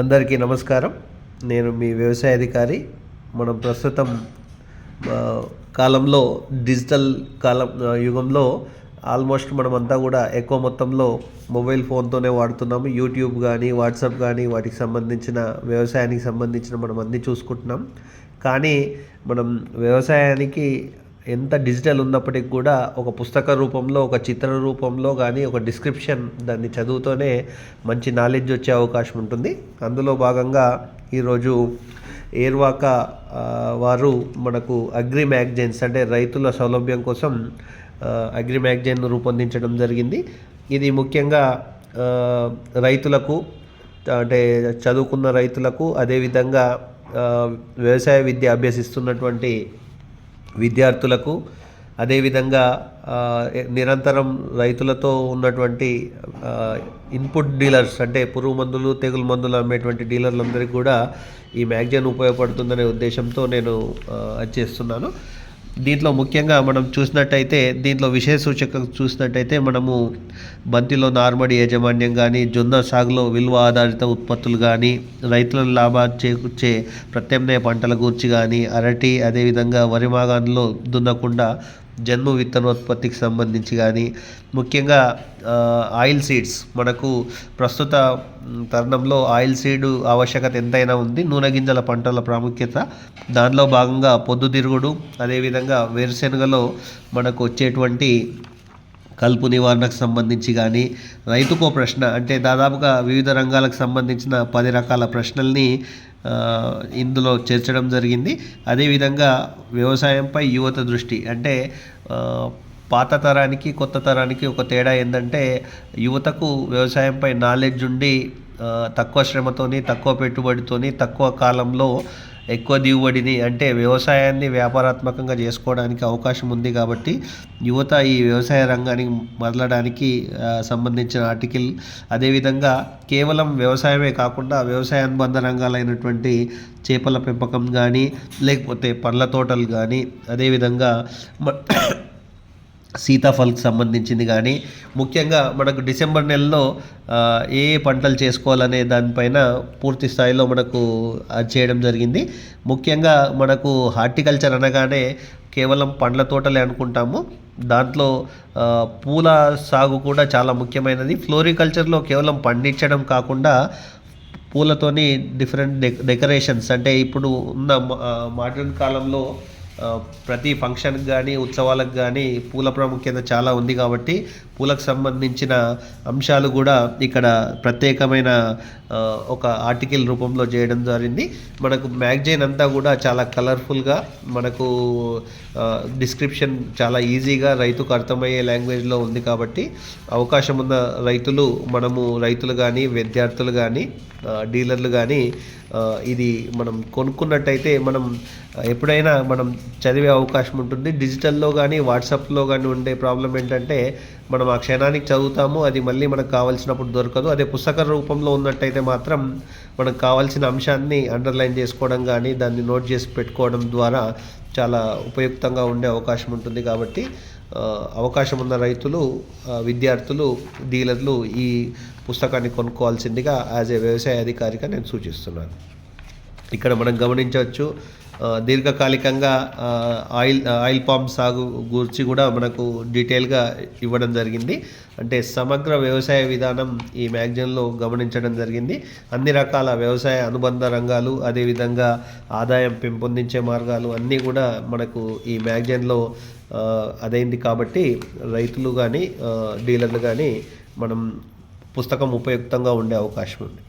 అందరికీ నమస్కారం. నేను మీ వ్యవసాయ అధికారి. మనం ప్రస్తుతం కాలంలో డిజిటల్ కాలం యుగంలో ఆల్మోస్ట్ మనమంతా కూడా ఎక్కువ మొత్తంలో మొబైల్ ఫోన్తోనే వాడుతున్నాము. యూట్యూబ్ కానీ వాట్సాప్ కానీ వాటికి సంబంధించిన వ్యవసాయానికి సంబంధించిన మనం అన్నీ చూసుకుంటున్నాం. కానీ మనం వ్యవసాయానికి ఎంత డిజిటల్ ఉన్నప్పటికి కూడా ఒక పుస్తక రూపంలో ఒక చిత్ర రూపంలో కానీ ఒక డిస్క్రిప్షన్ దాన్ని చదువుతూనే మంచి నాలెడ్జ్ వచ్చే అవకాశం ఉంటుంది. అందులో భాగంగా ఈరోజు ఏర్వాక వారు మనకు అగ్రి మ్యాగజైన్స్ అంటే రైతుల సౌలభ్యం కోసం అగ్రి మ్యాగజైన్ రూపొందించడం జరిగింది. ఇది ముఖ్యంగా రైతులకు అంటే చదువుకున్న రైతులకు అదేవిధంగా వ్యవసాయ విద్య అభ్యసిస్తున్నటువంటి విద్యార్థులకు అదేవిధంగా నిరంతరం రైతులతో ఉన్నటువంటి ఇన్పుట్ డీలర్స్ అంటే పురుగు మందులు తెగులు మందులు అమ్మేటువంటి డీలర్లందరికీ కూడా ఈ మ్యాగజైన్ ఉపయోగపడుతుందనే ఉద్దేశంతో నేను అది చేస్తున్నాను. దీంట్లో ముఖ్యంగా మనం చూసినట్టయితే దీంట్లో విషయ సూచక చూసినట్టయితే మనము బంతిలో నార్మడి యాజమాన్యం కానీ జొన్న సాగులో విలువ ఆధారిత ఉత్పత్తులు కానీ రైతులను లాభాలు చేకూర్చే ప్రత్యామ్నాయ పంటల గురించి కానీ అరటి అదేవిధంగా వరి మాగాన్లో దున్నకుండా జన్మ విత్తనోత్పత్తికి సంబంధించి కానీ ముఖ్యంగా ఆయిల్ సీడ్స్ మనకు ప్రస్తుత తరుణంలో ఆయిల్ సీడ్ ఆవశ్యకత ఎంతైనా ఉంది. నూనె గింజల పంటల ప్రాముఖ్యత దానిలో భాగంగా పొద్దుతిరుగుడు అదేవిధంగా వేరుశెనగలో మనకు వచ్చేటువంటి కలుపు నివారణకు సంబంధించి కానీ రైతుకో ప్రశ్న అంటే దాదాపుగా వివిధ రంగాలకు సంబంధించిన పది రకాల ప్రశ్నల్ని ఇందులో చేర్చడం జరిగింది. అదేవిధంగా వ్యవసాయంపై యువత దృష్టి అంటే పాత తరానికి కొత్త తరానికి ఒక తేడా ఏంటంటే యువతకు వ్యవసాయంపై నాలెడ్జ్ ఉండి తక్కువ శ్రమతోని తక్కువ పెట్టుబడితోని తక్కువ కాలంలో ఎక్కువ దిగుబడిని అంటే వ్యవసాయాన్ని వ్యాపారాత్మకంగా చేసుకోవడానికి అవకాశం ఉంది కాబట్టి యువత ఈ వ్యవసాయ రంగానికి మరలడానికి సంబంధించిన ఆర్టికల్. అదేవిధంగా కేవలం వ్యవసాయమే కాకుండా వ్యవసాయ అనుబంధ రంగాలైనటువంటి చేపల పెంపకం కానీ లేకపోతే పండ్ల తోటలు కానీ అదేవిధంగా సీతాఫల్కి సంబంధించింది కానీ ముఖ్యంగా మనకు డిసెంబర్ నెలలో ఏ ఏ పంటలు చేసుకోవాలనే దానిపైన పూర్తి స్థాయిలో మనకు అది చేయడం జరిగింది. ముఖ్యంగా మనకు హార్టికల్చర్ అనగానే కేవలం పండ్ల తోటలే అనుకుంటాము. దాంట్లో పూల సాగు కూడా చాలా ముఖ్యమైనది. ఫ్లోరికల్చర్లో కేవలం పండించడం కాకుండా పూలతోని డిఫరెంట్ డె డెకరేషన్స్ అంటే ఇప్పుడు ఉన్న మోడర్న్ కాలంలో ప్రతి ఫంక్షన్కి కానీ ఉత్సవాలకు కానీ పూల ప్రాముఖ్యత చాలా ఉంది కాబట్టి పూలకు సంబంధించిన అంశాలు కూడా ఇక్కడ ప్రత్యేకమైన ఒక ఆర్టికల్ రూపంలో చేయడం జరిగింది. మనకు మ్యాగజైన్ అంతా కూడా చాలా కలర్ఫుల్గా మనకు డిస్క్రిప్షన్ చాలా ఈజీగా రైతుకు అర్థమయ్యే లాంగ్వేజ్లో ఉంది కాబట్టి అవకాశం ఉన్న రైతులు మనము రైతులు కానీ విద్యార్థులు కానీ డీలర్లు కానీ ఇది మనం కొనుక్కున్నట్టయితే మనం ఎప్పుడైనా మనం చదివే అవకాశం ఉంటుంది. డిజిటల్లో కానీ వాట్సాప్లో కానీ ఉండే ప్రాబ్లం ఏంటంటే మనం ఆ క్షణానికి చదువుతాము అది మళ్ళీ మనకు కావాల్సినప్పుడు దొరకదు. అదే పుస్తక రూపంలో ఉన్నట్టయితే మాత్రం మనకు కావాల్సిన అంశాన్ని అండర్లైన్ చేసుకోవడం కానీ దాన్ని నోట్ చేసి పెట్టుకోవడం ద్వారా చాలా ఉపయుక్తంగా ఉండే అవకాశం ఉంటుంది కాబట్టి అవకాశం ఉన్న రైతులు విద్యార్థులు డీలర్లు ఈ పుస్తకాన్ని కొనుక్కోవాల్సిందిగా యాజ్ ఏ వ్యవసాయ అధికారిగా నేను సూచిస్తున్నాను. ఇక్కడ మనం గమనించవచ్చు దీర్ఘకాలికంగా ఆయిల్ ఆయిల్ పామ్ సాగు గురించి కూడా మనకు డీటెయిల్గా ఇవ్వడం జరిగింది. అంటే సమగ్ర వ్యవసాయ విధానం ఈ మ్యాగజైన్లో గమనించడం జరిగింది. అన్ని రకాల వ్యవసాయ అనుబంధ రంగాలు అదేవిధంగా ఆదాయం పెంపొందించే మార్గాలు అన్నీ కూడా మనకు ఈ మ్యాగజైన్లో అదైంది కాబట్టి రైతులు కానీ డీలర్లు కానీ మనం పుస్తకం ఉపయుక్తంగా ఉండే అవకాశం ఉంది.